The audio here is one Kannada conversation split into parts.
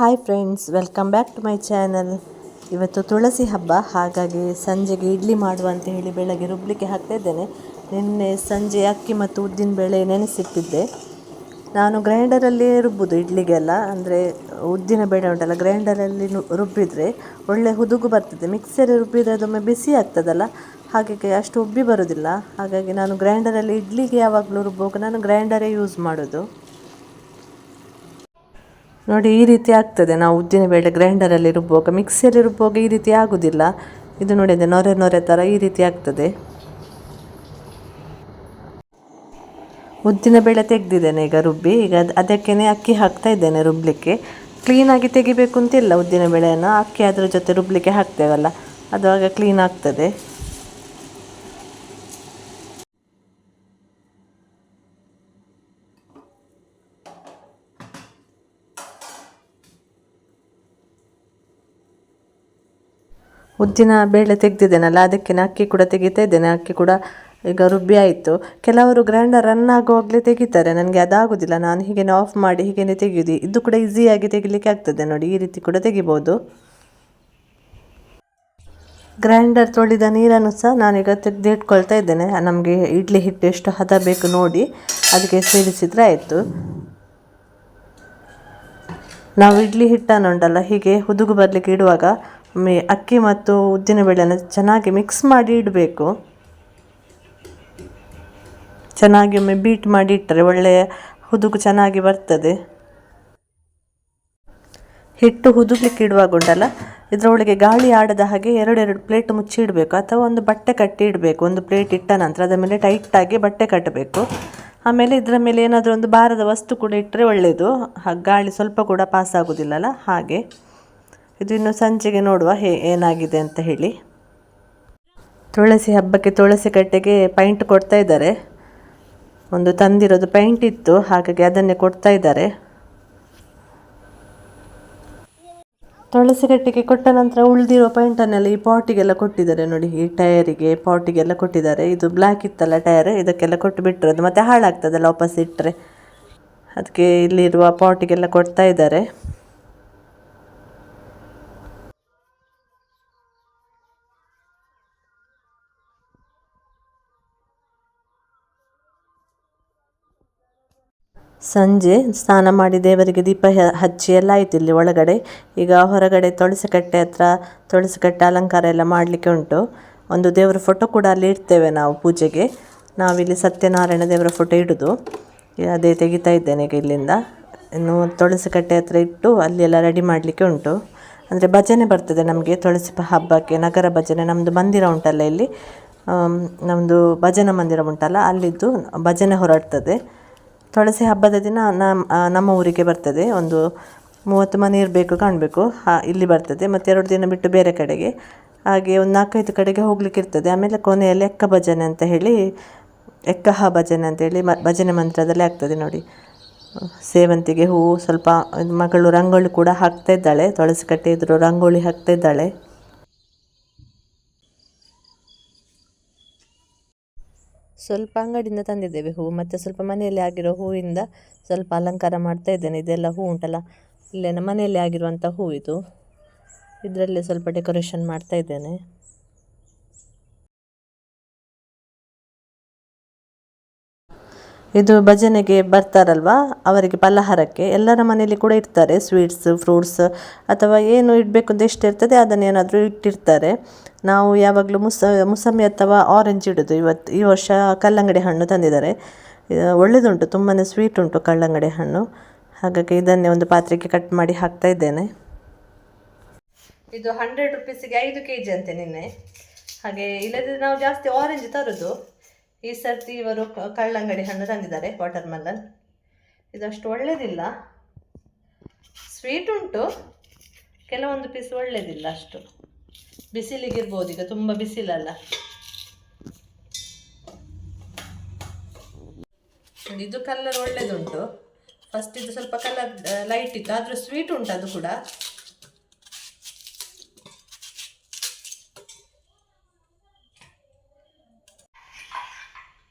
Hi friends welcome back to my channel ಇವತ್ತು ತುಳಸಿ ಹಬ್ಬ, ಹಾಗಾಗಿ ಸಂಜೆಗೆ ಇಡ್ಲಿ ಮಾಡುವ ಅಂತ ಹೇಳಿ ಬೆಳಗ್ಗೆ ರುಬ್ಬಲಿಕ್ಕೆ ಹಾಕ್ತಾ ಇದ್ದೇನೆ. ನಿನ್ನೆ ಸಂಜೆ ಅಕ್ಕಿ ಮತ್ತು ಉದ್ದಿನ ಬೇಳೆ ನೆನೆಸಿಟ್ಟಿದ್ದೆ. ನಾನು ಗ್ರೈಂಡರಲ್ಲಿ ರುಬ್ಬೋದು ಇಡ್ಲಿಗೆಲ್ಲ, ಅಂದರೆ ಉದ್ದಿನ ಬೇಳೆ ಉಂಟಲ್ಲ ಗ್ರೈಂಡರಲ್ಲಿ ರುಬ್ಬಿದರೆ ಒಳ್ಳೆ ಹುದುಗು ಬರ್ತದೆ. ಮಿಕ್ಸರ್ ರುಬ್ಬಿದರೆ ಅದೊಮ್ಮೆ ಬಿಸಿ ಆಗ್ತದಲ್ಲ ಹಾಗಾಗಿ ಅಷ್ಟು ಉಬ್ಬಿ ಬರೋದಿಲ್ಲ. ಹಾಗಾಗಿ ನಾನು ಗ್ರೈಂಡರಲ್ಲಿ ಇಡ್ಲಿಗೆ ಯಾವಾಗಲೂ ರುಬ್ಬುವಾಗ ನಾನು ಗ್ರೈಂಡರೇ ಯೂಸ್ ಮಾಡೋದು. ನೋಡಿ, ಈ ರೀತಿ ಆಗ್ತದೆ. ನಾವು ಉದ್ದಿನ ಬೇಳೆ ಗ್ರೈಂಡರಲ್ಲಿ ರುಬ್ಬುವಾಗ ಮಿಕ್ಸಿಯಲ್ಲಿ ರುಬ್ಬುವಾಗ ಈ ರೀತಿ ಆಗೋದಿಲ್ಲ. ಇದು ನೋಡಿ, ಅದೇ ನೊರೆ ನೊರೆ ಥರ ಈ ರೀತಿ ಆಗ್ತದೆ. ಉದ್ದಿನ ಬೇಳೆ ತೆಗೆದಿದ್ದೇನೆ ಈಗ ರುಬ್ಬಿ. ಈಗ ಅದು, ಅದಕ್ಕೇನೆ ಅಕ್ಕಿ ಹಾಕ್ತಾ ಇದ್ದೇನೆ ರುಬ್ಬಲಿಕ್ಕೆ ಕ್ಲೀನಾಗಿ ತೆಗಿಬೇಕು ಅಂತಿಲ್ಲ ಉದ್ದಿನ ಬೇಳೆಯನ್ನು. ಅಕ್ಕಿ ಅದರ ಜೊತೆ ರುಬ್ಬಲಿಕ್ಕೆ ಹಾಕ್ತೇವಲ್ಲ. ಅದು ಆಗ ಕ್ಲೀನ್ ಆಗ್ತದೆ. ಉದ್ದಿನ ಬೇಳೆ ತೆಗೆದಿದ್ದೇನಲ್ಲ ಅದಕ್ಕೆ ಅಕ್ಕಿ ಕೂಡ ತೆಗಿತಾ ಇದ್ದೇನೆ ಅಕ್ಕಿ ಕೂಡ ಈಗ ರುಬ್ಬಿ ಆಯಿತು. ಕೆಲವರು ಗ್ರೈಂಡರ್ ರನ್ ಆಗುವಾಗಲೇ ತೆಗಿತಾರೆ. ನನಗೆ ಅದಾಗೋದಿಲ್ಲ. ನಾನು ಹೀಗೇನೆ ಆಫ್ ಮಾಡಿ ಹೀಗೇನೆ ತೆಗೆಯೋದು. ಇದು ಕೂಡ ಈಸಿಯಾಗಿ ತೆಗಿಲಿಕ್ಕೆ ಆಗ್ತದೆ ನೋಡಿ. ಈ ರೀತಿ ಕೂಡ ತೆಗಿಬೋದು. ಗ್ರೈಂಡರ್ ತೊಳೆದ ನೀರನ್ನು ಸಹ ನಾನೀಗ ತೆಗೆದಿಟ್ಕೊಳ್ತಾ ಇದ್ದೇನೆ. ನಮಗೆ ಇಡ್ಲಿ ಹಿಟ್ಟು ಎಷ್ಟು ಹದ ಬೇಕು ನೋಡಿ ಅದಕ್ಕೆ ಸೇರಿಸಿದರೆ ಆಯಿತು. ನಾವು ಇಡ್ಲಿ ಹಿಟ್ಟನ್ನು ಉಂಟಲ್ಲ, ಹೀಗೆ ಹುದುಗು ಬರಲಿಕ್ಕೆ ಇಡುವಾಗ ಒಮ್ಮೆ ಅಕ್ಕಿ ಮತ್ತು ಉದ್ದಿನ ಬೇಳೆಯನ್ನು ಚೆನ್ನಾಗಿ ಮಿಕ್ಸ್ ಮಾಡಿ ಇಡಬೇಕು. ಚೆನ್ನಾಗಿ ಒಮ್ಮೆ ಬೀಟ್ ಮಾಡಿ ಇಟ್ಟರೆ ಒಳ್ಳೆಯ ಹುದುಗು ಚೆನ್ನಾಗಿ ಬರ್ತದೆ. ಹಿಟ್ಟು ಹುದುಗ್ಲಿಕ್ಕೆ ಇಡುವಾಗ ಉಂಟಲ್ಲ, ಇದರೊಳಗೆ ಗಾಳಿ ಆಡದ ಹಾಗೆ ಎರಡೆರಡು ಪ್ಲೇಟ್ ಮುಚ್ಚಿ ಇಡಬೇಕು, ಅಥವಾ ಒಂದು ಬಟ್ಟೆ ಕಟ್ಟಿ ಇಡಬೇಕು, ಒಂದು ಪ್ಲೇಟ್ ಇಟ್ಟ ನಂತರ ಅದರ ಮೇಲೆ ಟೈಟಾಗಿ ಬಟ್ಟೆ ಕಟ್ಟಬೇಕು ಆಮೇಲೆ ಇದರ ಮೇಲೆ ಏನಾದರೂ ಒಂದು ಭಾರದ ವಸ್ತು ಕೂಡ ಇಟ್ಟರೆ ಒಳ್ಳೆಯದು ಗಾಳಿ ಸ್ವಲ್ಪ ಕೂಡ ಪಾಸ್ ಆಗೋದಿಲ್ಲಲ್ಲ, ಹಾಗೆ. ಇದು ಇನ್ನು ಸಂಜೆಗೆ ನೋಡುವ ಹೇ ಏನಾಗಿದೆ ಅಂತ ಹೇಳಿ. ತುಳಸಿ ಹಬ್ಬಕ್ಕೆ ತುಳಸಿ ಕಟ್ಟೆಗೆ ಪೈಂಟ್ ಕೊಡ್ತಾ ಇದ್ದಾರೆ. ಒಂದು ತಂದಿರೋದು ಪೈಂಟ್ ಇತ್ತು, ಹಾಗಾಗಿ ಅದನ್ನೇ ಕೊಡ್ತಾ ಇದ್ದಾರೆ. ತುಳಸಿ ಕಟ್ಟೆಗೆ ಕೊಟ್ಟ ನಂತರ ಉಳಿದಿರೋ ಪೈಂಟನ್ನೆಲ್ಲ ಈ ಪಾಟಿಗೆಲ್ಲ ಕೊಟ್ಟಿದ್ದಾರೆ ನೋಡಿ. ಈ ಟಯರಿಗೆ ಪಾಟಿಗೆಲ್ಲ ಕೊಟ್ಟಿದ್ದಾರೆ. ಇದು ಬ್ಲ್ಯಾಕ್ ಇತ್ತಲ್ಲ ಟೈರ್ ಇದಕ್ಕೆಲ್ಲ ಕೊಟ್ಟು ಬಿಟ್ಟಿರೋದು. ಮತ್ತೆ ಹಾಳಾಗ್ತದಲ್ಲ ವಾಪಸ್ ಇಟ್ಟರೆ. ಅದಕ್ಕೆ ಇಲ್ಲಿರುವ ಪಾಟಿಗೆಲ್ಲ ಕೊಡ್ತಾ ಇದ್ದಾರೆ. ಸಂಜೆ ಸ್ನಾನ ಮಾಡಿ ದೇವರಿಗೆ ದೀಪ ಹಚ್ಚಿ ಎಲ್ಲ ಆಯ್ತು ಇಲ್ಲಿ ಒಳಗಡೆ. ಈಗ ಹೊರಗಡೆ ತುಳಸಿ ಕಟ್ಟೆ ಹತ್ರ ತುಳಸಿ ಕಟ್ಟೆ ಅಲಂಕಾರ ಎಲ್ಲ ಮಾಡಲಿಕ್ಕೆ ಉಂಟು. ಒಂದು ದೇವರ ಫೋಟೋ ಕೂಡ ಅಲ್ಲಿ ಇಡ್ತೇವೆ ನಾವು ಪೂಜೆಗೆ. ನಾವಿಲ್ಲಿ ಸತ್ಯನಾರಾಯಣ ದೇವರ ಫೋಟೋ ಇಡೋದು. ಅದೇ ತೆಗಿತಾ ಇದ್ದೇನೆ ಈಗ ಇಲ್ಲಿಂದ. ಇನ್ನು ತುಳಸಿ ಕಟ್ಟೆ ಹತ್ರ ಇಟ್ಟು ಅಲ್ಲಿ ಎಲ್ಲ ರೆಡಿ ಮಾಡಲಿಕ್ಕೆ ಉಂಟು. ಅಂದರೆ ಭಜನೆ ಬರ್ತದೆ ನಮಗೆ ತುಳಸಿ ಹಬ್ಬಕ್ಕೆ. ನಗರ ಭಜನೆ ನಮ್ಮದು ಮಂದಿರ ಉಂಟಲ್ಲ ಇಲ್ಲಿ. ನಮ್ಮದು ಭಜನಾ ಮಂದಿರ ಉಂಟಲ್ಲ, ಅಲ್ಲಿದ್ದು ಭಜನೆ ಹೊರಡ್ತದೆ. ತುಳಸಿ ಹಬ್ಬದ ದಿನ ನಮ್ಮ ನಮ್ಮ ಊರಿಗೆ ಬರ್ತದೆ. ಒಂದು ಮೂವತ್ತು ಮನೆ ಇರಬೇಕು, ಕಾಣಬೇಕು. ಇಲ್ಲಿ ಬರ್ತದೆ. ಮತ್ತು ಎರಡು ದಿನ ಬಿಟ್ಟು ಬೇರೆ ಕಡೆಗೆ. ಹಾಗೆ ಒಂದು ನಾಲ್ಕೈದು ಕಡೆಗೆ ಹೋಗ್ಲಿಕ್ಕೆ ಇರ್ತದೆ. ಆಮೇಲೆ ಕೊನೆಯಲ್ಲಿ ಎಕ್ಕ ಭಜನೆ ಅಂತ ಹೇಳಿ, ಎಕ್ಕಹ ಭಜನೆ ಅಂತೇಳಿ ಮ, ಭಜನೆ ಮಂತ್ರದಲ್ಲಿ ಆಗ್ತದೆ ನೋಡಿ. ಸೇವಂತಿಗೆ ಹೂವು ಸ್ವಲ್ಪ ಮಗಳು ರಂಗೋಲಿ ಕೂಡ ಹಾಕ್ತಾ ಇದ್ದಾಳೆ. ತುಳಸಿ ಕಟ್ಟೆ ಎದುರು ರಂಗೋಲಿ ಹಾಕ್ತಾ ಇದ್ದಾಳೆ. ಸ್ವಲ್ಪ ಅಂಗಡಿಯಿಂದ ತಂದಿದ್ದೇವೆ ಹೂವು, ಮತ್ತು ಸ್ವಲ್ಪ ಮನೆಯಲ್ಲಿ ಆಗಿರೋ ಹೂವಿಂದ ಸ್ವಲ್ಪ ಅಲಂಕಾರ ಮಾಡ್ತಾ ಇದ್ದೇನೆ. ಇದೆಲ್ಲ ಹೂ ಉಂಟಲ್ಲ ಇಲ್ಲೇ ಮನೆಯಲ್ಲಿ ಆಗಿರುವಂಥ ಹೂ ಇದು. ಇದರಲ್ಲಿ ಸ್ವಲ್ಪ ಡೆಕೋರೇಷನ್ ಮಾಡ್ತಾ ಇದ್ದೇನೆ. ಇದು ಭಜನೆಗೆ ಬರ್ತಾರಲ್ವಾ? ಅವರಿಗೆ ಪಲಹಾರಕ್ಕೆ. ಎಲ್ಲರ ಮನೆಯಲ್ಲಿ ಕೂಡ ಇರ್ತಾರೆ ಸ್ವೀಟ್ಸ್ ಫ್ರೂಟ್ಸ್ ಅಥವಾ ಏನು ಇಡಬೇಕು ಅಂತ ಎಷ್ಟು ಇರ್ತದೆ, ಅದನ್ನೇನಾದರೂ ಇಟ್ಟಿರ್ತಾರೆ. ನಾವು ಯಾವಾಗಲೂ ಮುಸ, ಮೂಸಂಬಿ ಅಥವಾ ಆರೆಂಜ್ ಇಡೋದು ಇವತ್ತು ಈ ವರ್ಷ ಕಲ್ಲಂಗಡಿ ಹಣ್ಣು ತಂದಿದ್ದಾರೆ. ಒಳ್ಳೆಯದುಂಟು ತುಂಬಾ ಸ್ವೀಟ್ ಉಂಟು ಕಲ್ಲಂಗಡಿ ಹಣ್ಣು. ಹಾಗಾಗಿ ಇದನ್ನೇ ಒಂದು ಪಾತ್ರೆಗೆ ಕಟ್ ಮಾಡಿ ಹಾಕ್ತಾ ಇದ್ದೇನೆ. ಇದು ಹಂಡ್ರೆಡ್ ರುಪೀಸಿಗೆ ಐದು ಕೆ ಜಿ ಅಂತೆ ನಿನ್ನೆ. ಹಾಗೆ ಇಲ್ಲದಿದ್ರೆ ನಾವು ಜಾಸ್ತಿ ಆರೆಂಜ್ ತರೋದು. ಈ ಸರ್ತಿ ಇವರು ಕಳ್ಳಂಗಡಿ ಹಣ್ಣು ತಂದಿದ್ದಾರೆ ವಾಟರ್ ಮೆಲನ್ ಇದಷ್ಟು ಒಳ್ಳೆಯದಿಲ್ಲ ಸ್ವೀಟ್ ಉಂಟು. ಕೆಲವೊಂದು ಪೀಸ್ ಒಳ್ಳೆಯದಿಲ್ಲ ಅಷ್ಟು. ಬಿಸಿಲಿಗಿರ್ಬೋದು, ಈಗ ತುಂಬ ಬಿಸಿಲಲ್ಲ. ಇದು ಕಲರ್ ಒಳ್ಳೇದುಂಟು. ಫಸ್ಟ್ ಇದು ಸ್ವಲ್ಪ ಕಲರ್ ಲೈಟ್ ಇತ್ತು, ಆದರೂ ಸ್ವೀಟ್ ಉಂಟು ಅದು ಕೂಡ.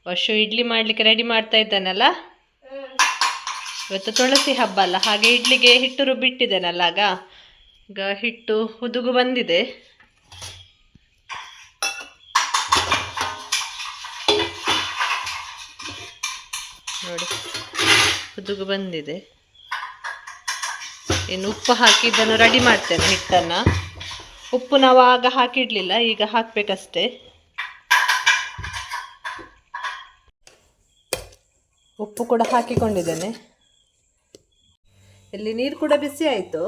ವರ್ಷ ಇಡ್ಲಿ ಮಾಡಲಿಕ್ಕೆ ರೆಡಿ ಮಾಡ್ತಾ ಇದ್ದಾನಲ್ಲ? ಇವತ್ತು ತುಳಸಿ ಹಬ್ಬ ಅಲ್ಲ, ಹಾಗೆ ಇಡ್ಲಿಗೆ ಹಿಟ್ಟು ರುಬ್ಬಿಟ್ಟಿದ್ದೇನಲ್ಲ ಆಗ? ಈಗ ಹಿಟ್ಟು ಹುದುಗು ಬಂದಿದೆ. ನೋಡಿ. ಹುದುಗು ಬಂದಿದೆ. ಇನ್ನು ಉಪ್ಪು ಹಾಕಿ ಇದನ್ನು ರೆಡಿ ಮಾಡ್ತೇನೆ ಹಿಟ್ಟನ್ನು. ಉಪ್ಪು ನಾವು ಆಗ ಹಾಕಿಡಲಿಲ್ಲ, ಈಗ ಹಾಕಬೇಕಷ್ಟೇ. ಉಪ್ಪು ಕೂಡ ಹಾಕಿಕೊಂಡಿದ್ದೇನೆ. ಇಲ್ಲಿ ನೀರು ಕೂಡ ಬಿಸಿ ಆಯಿತು.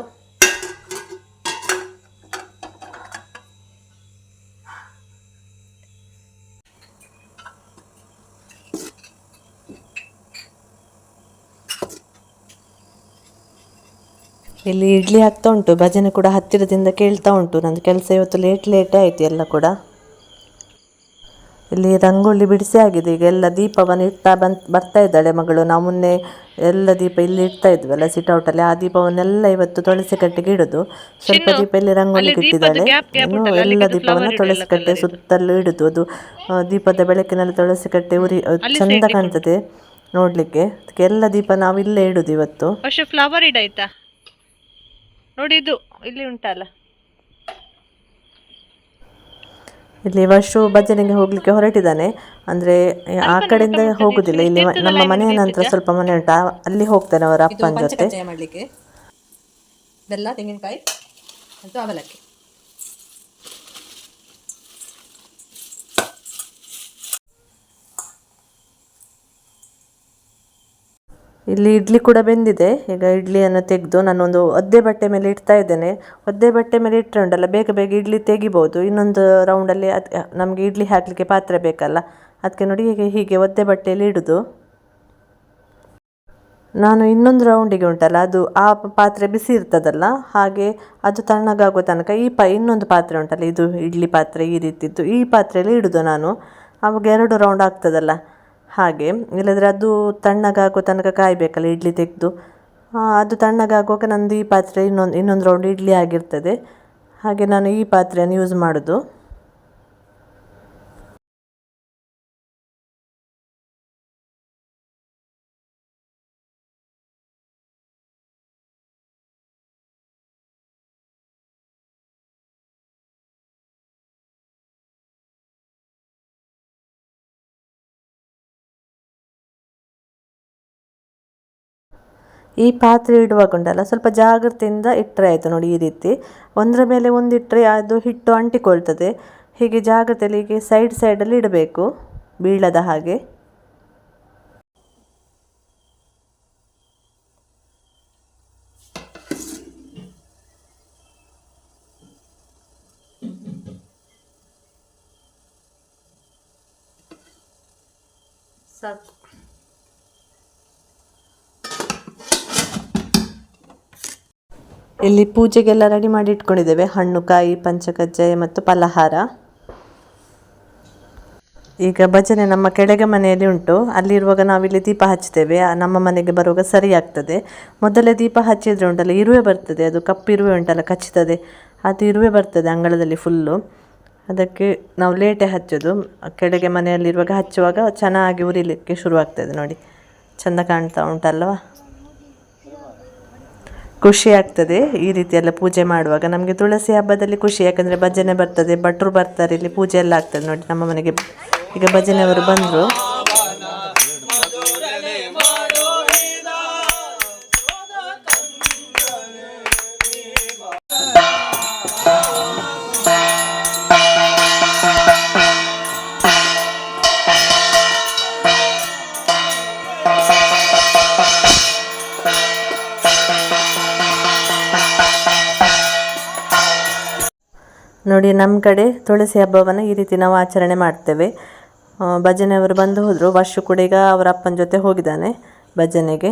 ಇಲ್ಲಿ ಇಡ್ಲಿ ಆಗ್ತಾ ಉಂಟು ಭಜನೆ ಕೂಡ ಹತ್ತಿರದಿಂದ ಕೇಳ್ತಾ ಉಂಟು. ನಂದು ಕೆಲಸ ಇವತ್ತು ಲೇಟ್ ಲೇಟೇ ಆಯಿತು ಎಲ್ಲ ಕೂಡ. ಇಲ್ಲಿ ರಂಗೋಲಿ ಬಿಡಿಸಿ ಆಗಿದೆ. ಈಗ ಎಲ್ಲ ದೀಪವನ್ನು ಇಡ್ತಾ ಬಂತ್ ಬರ್ತಾ ಇದ್ದಾಳೆ ಮಗಳು. ನಾವು ಮೊನ್ನೆ ಎಲ್ಲ ದೀಪ ಇಲ್ಲಿ ಇಡ್ತಾ ಇದ್ವಲ್ಲ ಸಿಟೌಟಲ್ಲಿ ಆ ದೀಪವನ್ನೆಲ್ಲ ಇವತ್ತು ತುಳಸಿ ಕಟ್ಟೆಗೆ ಇಡುದು. ಸ್ವಲ್ಪ ದೀಪ ಇಲ್ಲಿ ರಂಗೋಲಿ ಇಟ್ಟಿದ್ದಾಳೆ ಇನ್ನು ಎಲ್ಲ ದೀಪವನ್ನು ತುಳಸಿ ಕಟ್ಟೆ ಸುತ್ತಲೂ ಇಡುದು. ಅದು ದೀಪದ ಬೆಳಕಿನಲ್ಲಿ ತುಳಸಿ ಕಟ್ಟೆ ಉರಿ ಚಂದ ಕಾಣ್ತದೆ ನೋಡ್ಲಿಕ್ಕೆ. ಅದಕ್ಕೆ ಎಲ್ಲ ದೀಪ ನಾವು ಇಲ್ಲೇ ಇಡುದು ಇವತ್ತು. ಫ್ಲವರ್ ಇಡಾಯ್ತಾ? ನೋಡಿ ಇದು ಇಲ್ಲಿ ಉಂಟಲ್ಲ. ಇಲ್ಲಿ ವರ್ಷು ಭಜನೆಗೆ ಹೋಗ್ಲಿಕ್ಕೆ ಹೊರಟಿದ್ದಾನೆ. ಅಂದ್ರೆ ಆ ಕಡೆಯಿಂದ ಹೋಗುದಿಲ್ಲ. ಇಲ್ಲಿ ನಮ್ಮ ಮನೆಯ ನಂತರ ಸ್ವಲ್ಪ ಮನೆ ಉಂಟು. ಅಲ್ಲಿ ಹೋಗ್ತಾನೆ ಅವರ ಅಪ್ಪನ ಜೊತೆ. ಮಾಡ್ಲಿಕ್ಕೆ. ಬೆಲ್ಲ ತೆಂಗಿನಕಾಯಿ ಮತ್ತು ಅವಲಕ್ಕಿ. ಇಲ್ಲಿ ಇಡ್ಲಿ ಕೂಡ ಬೆಂದಿದೆ. ಈಗ ಇಡ್ಲಿಯನ್ನು ತೆಗೆದು ನಾನೊಂದು ಒದ್ದೆ ಬಟ್ಟೆ ಮೇಲೆ ಇಡ್ತಾ ಇದ್ದೇನೆ. ಒದ್ದೆ ಬಟ್ಟೆ ಮೇಲೆ ಇಟ್ಟರೆ ಉಂಟಲ್ಲ ಬೇಗ ಬೇಗ ಇಡ್ಲಿ ತೆಗಿಬೋದು. ಇನ್ನೊಂದು ರೌಂಡಲ್ಲಿ ಅದು ನಮಗೆ ಇಡ್ಲಿ ಹಾಕಲಿಕ್ಕೆ ಪಾತ್ರೆ ಬೇಕಲ್ಲ. ಅದಕ್ಕೆ ನೋಡಿ ಹೀಗೆ ಹೀಗೆ ಒದ್ದೆ ಬಟ್ಟೆಯಲ್ಲಿ ಇಡೋದು. ನಾನು ಇನ್ನೊಂದು ರೌಂಡಿಗೆ ಉಂಟಲ್ಲ, ಅದು ಆ ಪಾತ್ರೆ ಬಿಸಿ ಇರ್ತದಲ್ಲ, ಹಾಗೆ ಅದು ತಣ್ಣಗಾಗೋ ತನಕ ಈ ಪಾ, ಇನ್ನೊಂದು ಪಾತ್ರೆ ಉಂಟಲ್ಲ, ಇದು ಇಡ್ಲಿ ಪಾತ್ರೆ ಈ ರೀತಿದ್ದು. ಈ ಪಾತ್ರೆಯಲ್ಲಿ ಇಡೋದು ನಾನು. ಅವಾಗ ಎರಡು ರೌಂಡ್ ಆಗ್ತದಲ್ಲ. ಹಾಗೆ, ಇಲ್ಲದ್ರೆ ಅದು ತಣ್ಣಗಾಗೋ ತನಕ ಕಾಯಬೇಕಲ್ಲ ಇಡ್ಲಿ ತೆಗೆದು. ಅದು ತಣ್ಣಗಾಗುವಾಗ ನಂದು ಈ ಪಾತ್ರೆ ಇನ್ನೊಂದು ಇನ್ನೊಂದು ರೌಂಡ್ ಇಡ್ಲಿ ಆಗಿರ್ತದೆ. ಹಾಗೆ ನಾನು ಈ ಪಾತ್ರೆಯನ್ನು ಯೂಸ್ ಮಾಡೋದು. ಈ ಪಾತ್ರೆ ಇಡುವಾಗ ಉಂಟಲ್ಲ ಸ್ವಲ್ಪ ಜಾಗ್ರತೆಯಿಂದ ಇಟ್ಟರೆ ಆಯಿತು ನೋಡಿ ಈ ರೀತಿ. ಒಂದರ ಮೇಲೆ ಒಂದು ಇಟ್ಟರೆ ಅದು ಹಿಟ್ಟು ಅಂಟಿಕೊಳ್ತದೆ. ಹೀಗೆ ಜಾಗ್ರತೆಯಲ್ಲಿ ಹೀಗೆ ಸೈಡ್ ಸೈಡಲ್ಲಿ ಇಡಬೇಕು, ಬೀಳದ ಹಾಗೆ. ಸಾಕು. ಇಲ್ಲಿ ಪೂಜೆಗೆಲ್ಲ ರೆಡಿ ಮಾಡಿ ಇಟ್ಕೊಂಡಿದ್ದೇವೆ. ಹಣ್ಣು, ಕಾಯಿ ಪಂಚಕಜ್ಜಾಯ ಮತ್ತು ಫಲಹಾರ. ಈಗ ಭಜನೆ ನಮ್ಮ ಕೆಳಗೆ ಮನೆಯಲ್ಲಿ ಉಂಟು. ಅಲ್ಲಿರುವಾಗ ನಾವಿಲ್ಲಿ ದೀಪ ಹಚ್ತೇವೆ ನಮ್ಮ ಮನೆಗೆ ಬರುವಾಗ ಸರಿ ಆಗ್ತದೆ ಮೊದಲೇ ದೀಪ ಹಚ್ಚಿದ್ರೆ ಉಂಟಲ್ಲ, ಇರುವೆ ಬರ್ತದೆ. ಅದು ಕಪ್ಪು ಇರುವೆ ಉಂಟಲ್ಲ, ಕಚ್ಚುತ್ತದೆ. ಅದು ಇರುವೆ ಬರ್ತದೆ ಅಂಗಳದಲ್ಲಿ ಫುಲ್ಲು ಅದಕ್ಕೆ ನಾವು ಲೇಟೇ ಹಚ್ಚೋದು. ಕೆಳಗೆ ಮನೆಯಲ್ಲಿರುವಾಗ ಹಚ್ಚುವಾಗ ಚೆನ್ನಾಗಿ ಉರಿಲಿಕ್ಕೆ ಶುರುವಾಗ್ತದೆ ನೋಡಿ. ಚೆಂದ ಕಾಣ್ತಾ ಉಂಟಲ್ವಾ? ಖುಷಿ ಆಗ್ತದೆ ಈ ರೀತಿ ಪೂಜೆ ಮಾಡುವಾಗ. ನಮಗೆ ತುಳಸಿ ಹಬ್ಬದಲ್ಲಿ ಖುಷಿ, ಯಾಕಂದರೆ ಭಜನೆ ಬರ್ತದೆ, ಭಟ್ರು ಬರ್ತಾರೆ, ಇಲ್ಲಿ ಪೂಜೆ ಎಲ್ಲ ಆಗ್ತದೆ ನೋಡಿ ನಮ್ಮ ಮನೆಗೆ. ಈಗ ಭಜನೆಯವರು ಬಂದರು. ನೋಡಿ ನಮ್ಮ ಕಡೆ ತುಳಸಿ ಹಬ್ಬವನ್ನು ಈ ರೀತಿ ನಾವು ಆಚರಣೆ ಮಾಡ್ತೇವೆ. ಭಜನೆಯವರು ಬಂದು ಹೋದರು. ವರ್ಷ ಕೂಡ ಈಗ ಅವರ ಅಪ್ಪನ ಜೊತೆ ಹೋಗಿದ್ದಾನೆ ಭಜನೆಗೆ.